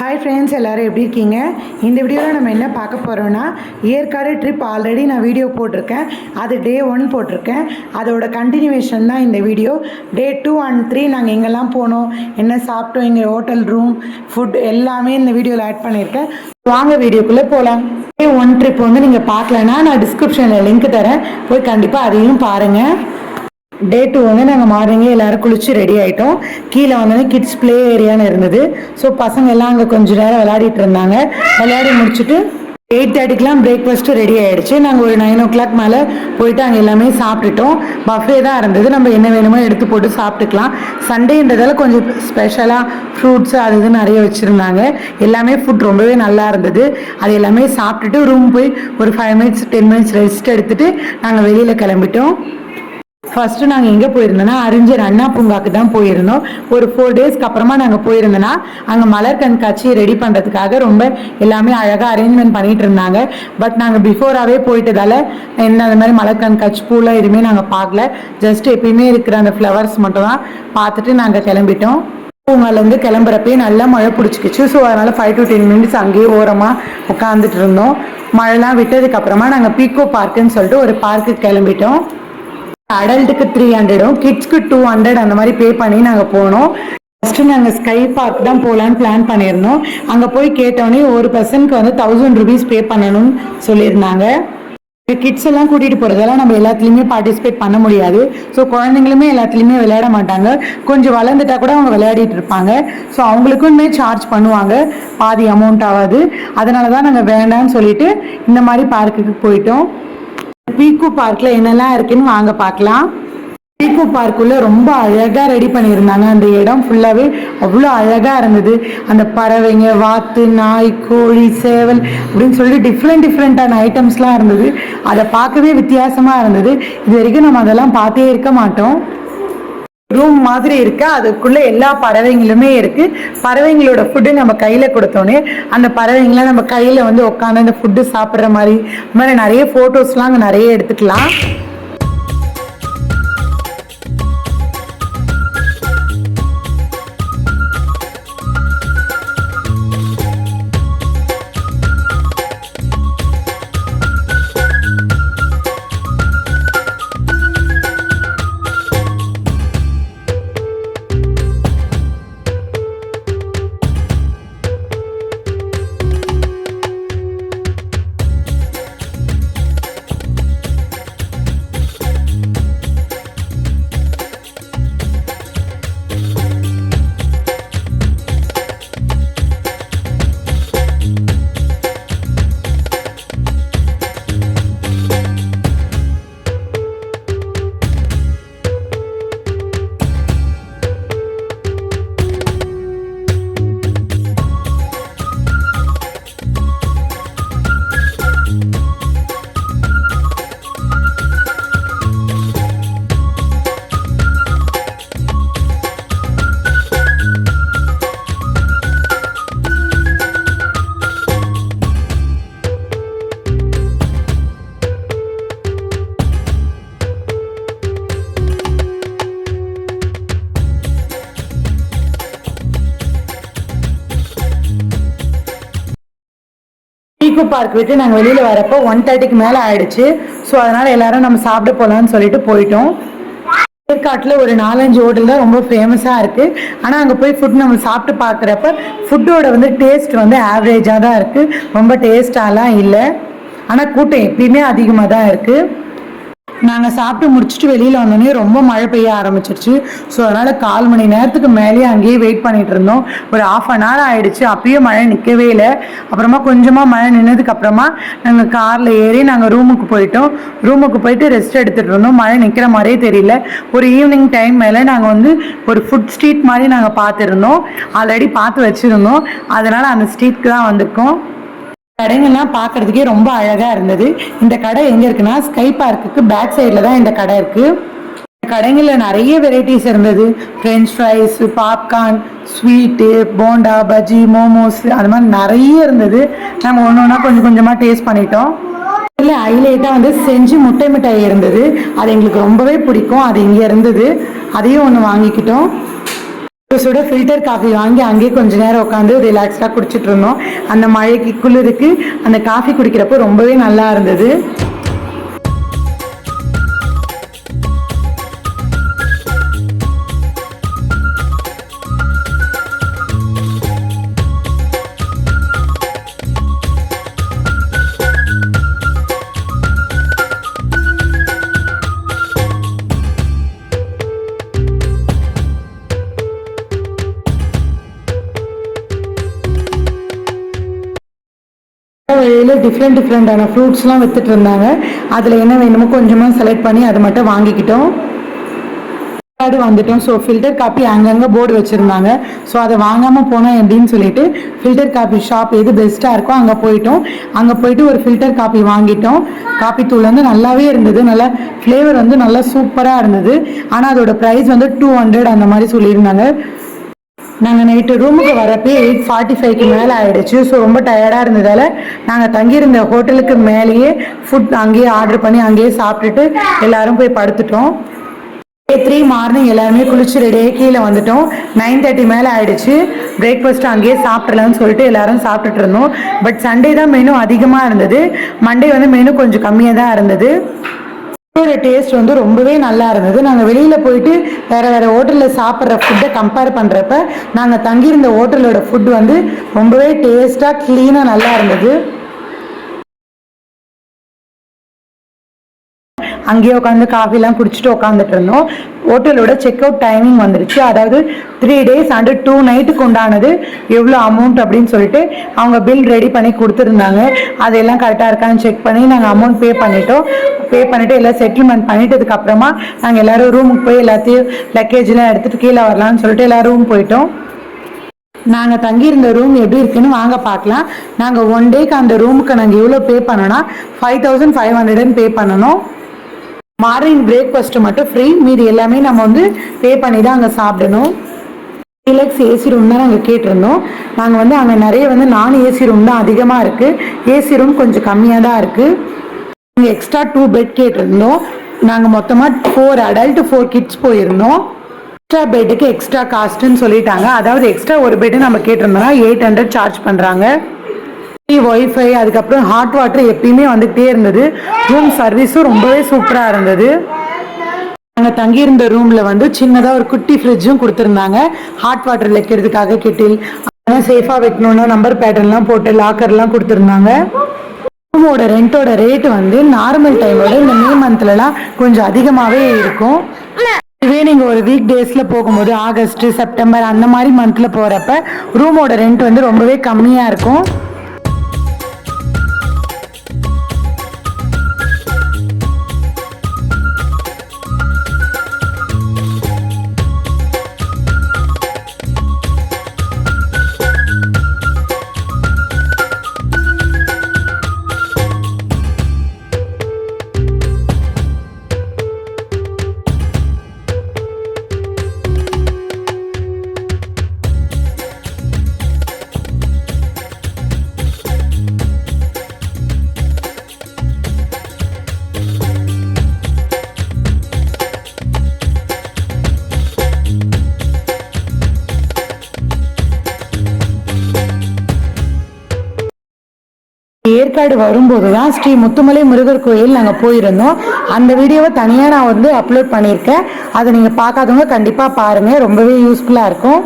Hi friends எல்லோரும் எப்படி இருக்கீங்க? இந்த வீடியோவில் நம்ம என்ன பார்க்க போகிறோன்னா ஏற்காடு ட்ரிப் ஆல்ரெடி நான் வீடியோ போட்டிருக்கேன். அது டே ஒன் போட்டிருக்கேன். அதோட கண்டினியூவேஷன் தான் இந்த video day two and three நாங்கள் எங்கெல்லாம் போனோம் என்ன சாப்பிட்டோம் எங்கள் ஹோட்டல் ரூம் ஃபுட் எல்லாமே இந்த வீடியோவில் ஆட் பண்ணியிருக்கேன். வாங்க வீடியோக்குள்ளே போகலாம் டே ஒன் ட்ரிப் வந்து நீங்கள் பார்க்கலன்னா நான் டிஸ்கிரிப்ஷனில் லிங்க் தரேன். போய் கண்டிப்பாக அதையும் பாருங்கள் டே டூ வந்து நாங்கள் மார்னிங்கே எல்லோரும் குளிச்சு ரெடி ஆகிட்டோம் கீழே வந்து கிட்ஸ் ப்ளே ஏரியான்னு இருந்தது. ஸோ பசங்க எல்லாம் அங்கே கொஞ்சம் நேரம் விளையாடிட்டு இருந்தாங்க. விளையாடி முடிச்சுட்டு எயிட் தேர்ட்டிக்கெலாம் பிரேக்ஃபாஸ்ட்டு ரெடி ஆகிடுச்சு நாங்கள் ஒரு நைன் ஓ கிளாக் மேலே போயிட்டு அங்கே எல்லாமே சாப்பிட்டுட்டோம். பஃபே தான் இருந்தது. நம்ம என்ன வேணுமோ எடுத்து போட்டு சாப்பிட்டுக்கலாம். சண்டேன்றதால கொஞ்சம் ஸ்பெஷலாக ஃப்ரூட்ஸ் அது இது நிறைய வச்சுருந்தாங்க. எல்லாமே ஃபுட் ரொம்பவே நல்லா இருந்தது. அது எல்லாமே சாப்பிட்டுட்டு ரூம் போய் ஒரு five minutes ten minutes rest எடுத்துகிட்டு நாங்கள் வெளியில் கிளம்பிட்டோம். ஃபஸ்ட்டு நாங்கள் எங்கே போயிருந்தோம்னா அறிஞர் அண்ணா பூங்காக்கு தான் போயிருந்தோம். ஒரு ஃபோர் டேஸ்க்கு அப்புறமா நாங்கள் போயிருந்தோன்னா அங்கே மலர் கண்காட்சி ரெடி பண்ணுறதுக்காக ரொம்ப எல்லாமே அழகாக அரேஞ்ச்மெண்ட் பண்ணிட்டு இருந்தாங்க. பட் நாங்கள் பிஃபோராகவே போயிட்டதால என்ன அந்த மாதிரி மலர் கண்காட்சி பூலாம் எதுவுமே நாங்கள் பார்க்கல. ஜஸ்ட் எப்பயுமே இருக்கிற அந்த ஃப்ளவர்ஸ் மட்டும் தான் பார்த்துட்டு நாங்கள் கிளம்பிட்டோம். பூங்காலேருந்து கிளம்புறப்பே நல்லா மழை பிடிச்சிக்கிச்சு. ஸோ அதனால் ஃபைவ் டு டென் மினிட்ஸ் அங்கேயே ஓரமாக உட்காந்துட்டு இருந்தோம். மழைலாம் விட்டதுக்கப்புறமா நாங்கள் பீக்கோ பார்க்குன்னு சொல்லிட்டு ஒரு பார்க்குக்கு கிளம்பிட்டோம். அடல்ட்டுக்கு த்ரீ ஹண்ட்ரடும் கிட்ஸ்க்கு டூ ஹண்ட்ரட் அந்த மாதிரி பே பண்ணி நாங்கள் போனோம். ஃபஸ்ட்டு நாங்கள் ஸ்கை பார்க் தான் போகலான்னு பிளான் பண்ணியிருந்தோம். அங்கே போய் கேட்டோடனே ஒரு பர்சனுக்கு வந்து தௌசண்ட் ருபீஸ் பே பண்ணணும்னு சொல்லியிருந்தாங்க. கிட்ஸ் எல்லாம் கூட்டிகிட்டு போகிறதெல்லாம் நம்ம எல்லாத்துலேயுமே பார்ட்டிசிபேட் பண்ண முடியாது. ஸோ குழந்தைங்களுமே எல்லாத்துலேயுமே விளையாட மாட்டாங்க. கொஞ்சம் வளர்ந்துட்டா கூட அவங்க விளையாடிட்டு இருப்பாங்க. ஸோ அவங்களுக்குமே சார்ஜ் பண்ணுவாங்க. பாதி அமௌண்ட் ஆகாது அதனால தான் நாங்கள் வேண்டாம்னு சொல்லிட்டு இந்த மாதிரி பார்க்குக்கு போயிட்டோம். பீக்கு பார்க்கில் என்னெல்லாம் இருக்குன்னு வாங்க பார்க்கலாம். பீக்கு பார்க்குள்ளே ரொம்ப அழகாக ரெடி பண்ணியிருந்தாங்க. அந்த இடம் ஃபுல்லாகவே அவ்வளோ அழகாக இருந்தது. அந்த பறவைங்க வாத்து நாய் கோழி சேவல் அப்படின்னு சொல்லிட்டு டிஃப்ரெண்ட் டிஃப்ரெண்ட்டான ஐட்டம்ஸ்லாம் இருந்தது. அதை பார்க்கவே வித்தியாசமாக இருந்தது. இது வரைக்கும் நம்ம அதெல்லாம் பார்த்தே இருக்க மாட்டோம். ரூம் மாதிரி இருக்கு? அதுக்குள்ள எல்லா பறவைங்களுமே இருக்கு. பறவைங்களோட ஃபுட்டு நம்ம கையில கொடுத்தோன்னே அந்த பறவைங்கள நம்ம கையில வந்து உட்காந்து அந்த ஃபுட்டு சாப்பிட்ற மாதிரி இந்த மாதிரி நிறைய போட்டோஸ்லாம் அங்கே நிறைய எடுத்துக்கலாம். ஈகோ பார்க் விட்டு நாங்கள் வெளியில் வரப்போ ஒன் தேர்ட்டிக்கு மேலே ஆயிடுச்சு. ஸோ அதனால் எல்லாரும் நம்ம சாப்பிட போகலான்னு சொல்லிட்டு போயிட்டோம். ஏற்காட்டில் ஒரு நாலஞ்சு ஹோட்டல் தான் ரொம்ப ஃபேமஸாக இருக்குது ஆனால் அங்கே போய் ஃபுட் நம்ம சாப்பிட்டு பார்க்குறப்ப ஃபுட்டோட வந்து டேஸ்ட் வந்து ஆவரேஜாக தான் இருக்குது ரொம்ப டேஸ்டாலாம் இல்லை. ஆனால் கூட்டம் எப்பயுமே அதிகமாக தான் இருக்குது நாங்கள் சாப்பிட்டு முடிச்சுட்டு வெளியில் வந்தோடனே ரொம்ப மழை பெய்ய ஆரம்பிச்சிருச்சு. ஸோ அதனால் கால் மணி நேரத்துக்கு மேலேயே அங்கேயே வெயிட் பண்ணிகிட்டு இருந்தோம். ஒரு ஆஃப் அன் ஹவர் ஆகிடுச்சு அப்பயும் மழை நிற்கவே இல்லை. அப்புறமா கொஞ்சமாக மழை நின்னதுக்கப்புறமா நாங்கள் காரில் ஏறி நாங்கள் ரூமுக்கு போயிட்டோம். ரூமுக்கு போயிட்டு ரெஸ்ட் எடுத்துகிட்டு இருந்தோம். மழை நிற்கிற மாதிரியே தெரியல. ஒரு ஈவினிங் டைம் மேலே நாங்கள் வந்து ஒரு ஃபுட் ஸ்ட்ரீட் மாதிரி நாங்கள் பார்த்துருந்தோம். ஆல்ரெடி பார்த்து வச்சுருந்தோம். அதனால் அந்த ஸ்ட்ரீட்க்கு தான் வந்திருக்கோம். கடைங்கெல்லாம் பார்க்கறதுக்கே ரொம்ப அழகாக இருந்தது. இந்த கடை எங்கே இருக்குன்னா ஸ்கை பார்க்குக்கு பேக் சைடில் தான் இந்த கடை இருக்குது கடைங்களில் நிறைய வெரைட்டிஸ் இருந்தது. French fries popcorn sweet bonda bajji momos அது மாதிரி நிறைய இருந்தது. நாங்கள் ஒன்று ஒன்றா கொஞ்சம் கொஞ்சமாக டேஸ்ட் பண்ணிட்டோம். இல்லை ஹைலைட்டாக வந்து செஞ்சு முட்டை மிட்டாய் இருந்தது. அது எங்களுக்கு ரொம்பவே பிடிக்கும். அது இங்கே இருந்தது. அதையும் ஒன்று வாங்கிக்கிட்டோம். சுட ஃபில்டர் காஃபி வாங்கி அங்கேயே கொஞ்ச நேரம் உட்காந்து ரிலாக்ஸ்டாக குடிச்சிட்டு இருந்தோம். அந்த மழைக்கு குளிருக்கு அந்த காஃபி குடிக்கிறப்போ ரொம்பவே நல்லா இருந்தது. கடையில் டிஃப்ரெண்ட் டிஃப்ரெண்டான ஃப்ரூட்ஸ்லாம் வித்துட்டு இருந்தாங்க. அதில் என்ன வேணுமோ கொஞ்சமாக செலக்ட் பண்ணி அதை மட்டும் வாங்கிக்கிட்டோம். அது வந்துட்டோம். ஸோ ஃபில்டர் காப்பி அங்கங்கே போர்டு வச்சுருந்தாங்க. ஸோ அதை வாங்காமல் போனோம் அப்படின்னு சொல்லிட்டு ஃபில்டர் காப்பி ஷாப் எது பெஸ்ட்டாக இருக்கோ அங்கே போயிட்டோம். அங்கே போயிட்டு ஒரு ஃபில்டர் காப்பி வாங்கிட்டோம். காப்பி தூள் வந்து நல்லாவே இருந்தது. நல்லா ஃப்ளேவர் வந்து நல்லா சூப்பராக இருந்தது. ஆனால் அதோட ப்ரைஸ் வந்து டூ ஹண்ட்ரட் அந்த மாதிரி சொல்லியிருந்தாங்க. நாங்கள் நைட்டு ரூமுக்கு வரப்பே எயிட் ஃபார்ட்டி ஃபைவ்க்கு மேலே ஆயிடுச்சு. ஸோ ரொம்ப டயர்டாக இருந்ததால் நாங்கள் தங்கியிருந்த ஹோட்டலுக்கு மேலேயே ஃபுட் அங்கேயே ஆர்டர் பண்ணி அங்கேயே சாப்பிட்டுட்டு எல்லாரும் போய் படுத்துட்டோம். டே த்ரீ மார்னிங் எல்லாருமே குளிச்சு ரெடியாக கீழே வந்துட்டோம். நைன் தேர்ட்டி மேலே ஆயிடுச்சு. பிரேக்ஃபாஸ்ட் அங்கேயே சாப்பிட்றலாம்னு சொல்லிட்டு எல்லாரும் சாப்பிட்டுட்டு இருந்தோம். பட் சண்டே தான் மெனு அதிகமாக இருந்தது. மண்டே வந்து மெனு கொஞ்சம் கம்மியாக தான் இருந்தது. ஃபுட்டோட டேஸ்ட் வந்து ரொம்பவே நல்லா இருந்தது. நாங்கள் வெளியில் போயிட்டு வேறு வேறு ஹோட்டலில் சாப்பிட்ற ஃபுட்டை கம்பேர் பண்ணுறப்ப நாங்கள் தங்கியிருந்த ஹோட்டலோட ஃபுட் வந்து ரொம்பவே டேஸ்ட்டாக க்ளீனாக நல்லா இருந்தது. அங்கேயே உட்காந்து காஃபிலாம் குடிச்சிட்டு உட்காந்துட்டு இருந்தோம். ஹோட்டலோட செக் அவுட் டைமிங் வந்துருச்சு. அதாவது த்ரீ டேஸ் அண்டு டூ நைட்டுக்கு உண்டானது எவ்வளோ அமௌண்ட் அப்படின்னு சொல்லிட்டு அவங்க பில் ரெடி பண்ணி கொடுத்துருந்தாங்க. அதெல்லாம் கரெக்டாக இருக்கான்னு செக் பண்ணி நாங்கள் அமௌண்ட் பே பண்ணிட்டோம். பே பண்ணிவிட்டு எல்லாம் செட்டில்மெண்ட் பண்ணிட்டதுக்கு அப்புறமா நாங்கள் எல்லாரும் ரூமுக்கு போய் எல்லாத்தையும் லக்கேஜ்லாம் எடுத்துகிட்டு கீழே வரலான்னு சொல்லிட்டு எல்லோரும் ரூம் போயிட்டோம். நாங்கள் தங்கியிருந்த ரூம் எப்படி இருக்குன்னு வாங்க பார்க்கலாம். நாங்கள் ஒன் டேக்கு அந்த ரூமுக்கு நாங்கள் எவ்வளோ பே பண்ணோன்னா ஃபைவ் தௌசண்ட் ஃபைவ் ஹண்ட்ரட்னு பே பண்ணணும். மார்னிங் பிரேக்ஃபாஸ்ட்டு மட்டும் ஃப்ரீ மீதி எல்லாமே நம்ம வந்து பே பண்ணி தான் அங்கே சாப்பிடணும். டீலக்ஸ் ஏசி ரூம் தான் நாங்கள் கேட்டிருந்தோம். நாங்கள் வந்து அங்கே நிறைய வந்து நான் ஏசி ரூம் தான் அதிகமாக இருக்குது ஏசி ரூம் கொஞ்சம் கம்மியாக தான் இருக்குது நாங்கள் எக்ஸ்ட்ரா டூ பெட் கேட்டிருந்தோம். நாங்கள் மொத்தமாக ஃபோர் அடல்ட் ஃபோர் கிட்ஸ் போயிருந்தோம். எக்ஸ்ட்ரா பெட்டுக்கு எக்ஸ்ட்ரா காஸ்ட்டுன்னு சொல்லிட்டாங்க. அதாவது எக்ஸ்ட்ரா ஒரு பெட்டு நம்ம கேட்டிருந்தோம்னா எயிட் ஹண்ட்ரட் சார்ஜ் பண்ணுறாங்க ஒய்ஃபை அதுக்கப்புறம் ஹாட் வாட்டர் எப்பயுமே வந்துகிட்டே இருந்தது. ரூம் சர்வீஸும் ரொம்பவே சூப்பராக இருந்தது. நாங்கள் தங்கியிருந்த ரூமில் வந்து சின்னதாக ஒரு குட்டி ஃப்ரிட்ஜும் கொடுத்துருந்தாங்க. ஹாட் வாட்டர் வைக்கிறதுக்காக கெட்டில். அதெல்லாம் சேஃபாக வைக்கணும்னா நம்பர் பேட்டர்ன்லாம் போட்டு லாக்கர்லாம் கொடுத்துருந்தாங்க. ரூமோட ரெண்டோட ரேட் வந்து நார்மல் டைமோட இந்த மே மந்த்லலாம் கொஞ்சம் அதிகமாகவே இருக்கும். இதுவே நீங்கள் ஒரு வீக் டேஸில் போகும்போது ஆகஸ்ட் செப்டம்பர் அந்த மாதிரி மந்தில் போகிறப்ப ரூமோட ரெண்ட் வந்து ரொம்பவே கம்மியாக இருக்கும். ஏற்காடு வரும்போது தான் ஸ்ரீ முத்துமலை முருகர் கோயில் நாங்கள் போயிருந்தோம். அந்த வீடியோவை தனியாக நான் வந்து அப்லோட் பண்ணியிருக்கேன். அதை நீங்கள் பார்க்காதவங்க கண்டிப்பாக பாருங்கள் ரொம்பவே யூஸ்ஃபுல்லாக இருக்கும்.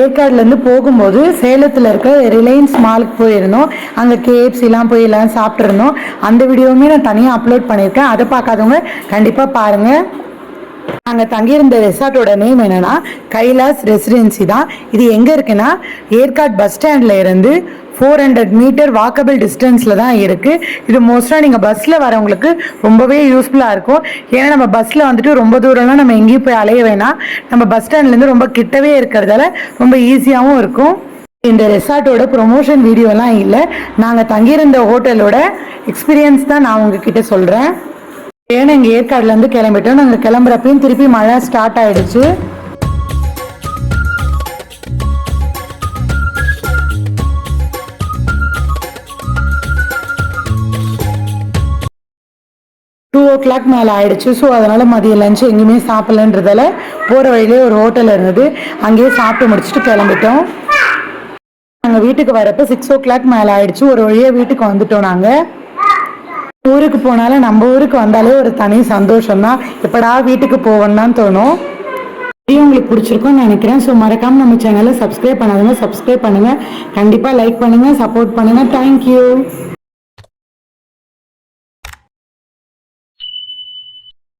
ஏற்காடுலேருந்து போகும்போது சேலத்தில் இருக்க ரிலையன்ஸ் மாலுக்கு போயிருந்தோம். அங்கே கேஎஃப்சிலாம் போய் எல்லாம் சாப்பிட்ருந்தோம் அந்த வீடியோவுமே நான் தனியாக அப்லோட் பண்ணியிருக்கேன். அதை பார்க்காதவங்க கண்டிப்பாக பாருங்கள் நாங்கள் தங்கியிருந்த ரெசார்ட்டோட நேம் என்னென்னா கைலாஸ் ரெசிடென்சி தான். இது எங்கே இருக்குன்னா ஏற்காடு பஸ் ஸ்டாண்டில் இருந்து ஃபோர் ஹண்ட்ரட் மீட்டர் வாக்கபிள் டிஸ்டன்ஸில் தான் இருக்குது இது மோஸ்ட்டாக நீங்கள் பஸ்ஸில் வரவங்களுக்கு ரொம்பவே யூஸ்ஃபுல்லாக இருக்கும். ஏன்னா நம்ம பஸ்ஸில் வந்துட்டு ரொம்ப தூரம்லாம் நம்ம எங்கேயும் போய் அலைய வேணாம். நம்ம பஸ் ஸ்டாண்ட்லேருந்து ரொம்ப கிட்டவே இருக்கிறதால ரொம்ப ஈஸியாகவும் இருக்கும். இந்த ரெசார்ட்டோட ப்ரொமோஷன் வீடியோலாம் இல்லை. நாங்கள் தங்கியிருந்த ஹோட்டலோட எக்ஸ்பீரியன்ஸ் தான் நான் உங்ககிட்ட சொல்கிறேன் ஏன்னா இங்கே ஏற்காடுலேருந்து கிளம்பிட்டோம். நாங்கள் கிளம்புறப்பையும் திருப்பி மழை ஸ்டார்ட் ஆகிடுச்சு கிளாக் மேலே ஆயிடுச்சு. ஸோ அதனால் மதியம் லஞ்ச் எங்கேயுமே சாப்பிட்லன்றதால போகிற வழியிலே ஒரு ஹோட்டல் இருந்தது. அங்கேயே சாப்பிட்டு முடிச்சுட்டு கிளம்பிட்டோம். நாங்கள் வீட்டுக்கு வரப்போ சிக்ஸ் ஓ கிளாக் மேலே ஆயிடுச்சு. ஒரு வழியாக வீட்டுக்கு வந்துட்டோம் நாங்கள் ஊருக்கு போனாலும் நம்ம ஊருக்கு வந்தாலே ஒரு தனி சந்தோஷம் தான் எப்படா வீட்டுக்கு போவோன்னு தான் தோணும். வீடியோ உங்களுக்கு பிடிச்சிருக்கும்னு நினைக்கிறேன். ஸோ மறக்காமல் நம்ம சேனலை சப்ஸ்கிரைப் பண்ணாதவங்க சப்ஸ்கிரைப் பண்ணுங்கள் கண்டிப்பாக லைக் பண்ணுங்கள் சப்போர்ட் பண்ணுங்கள் தேங்க்யூ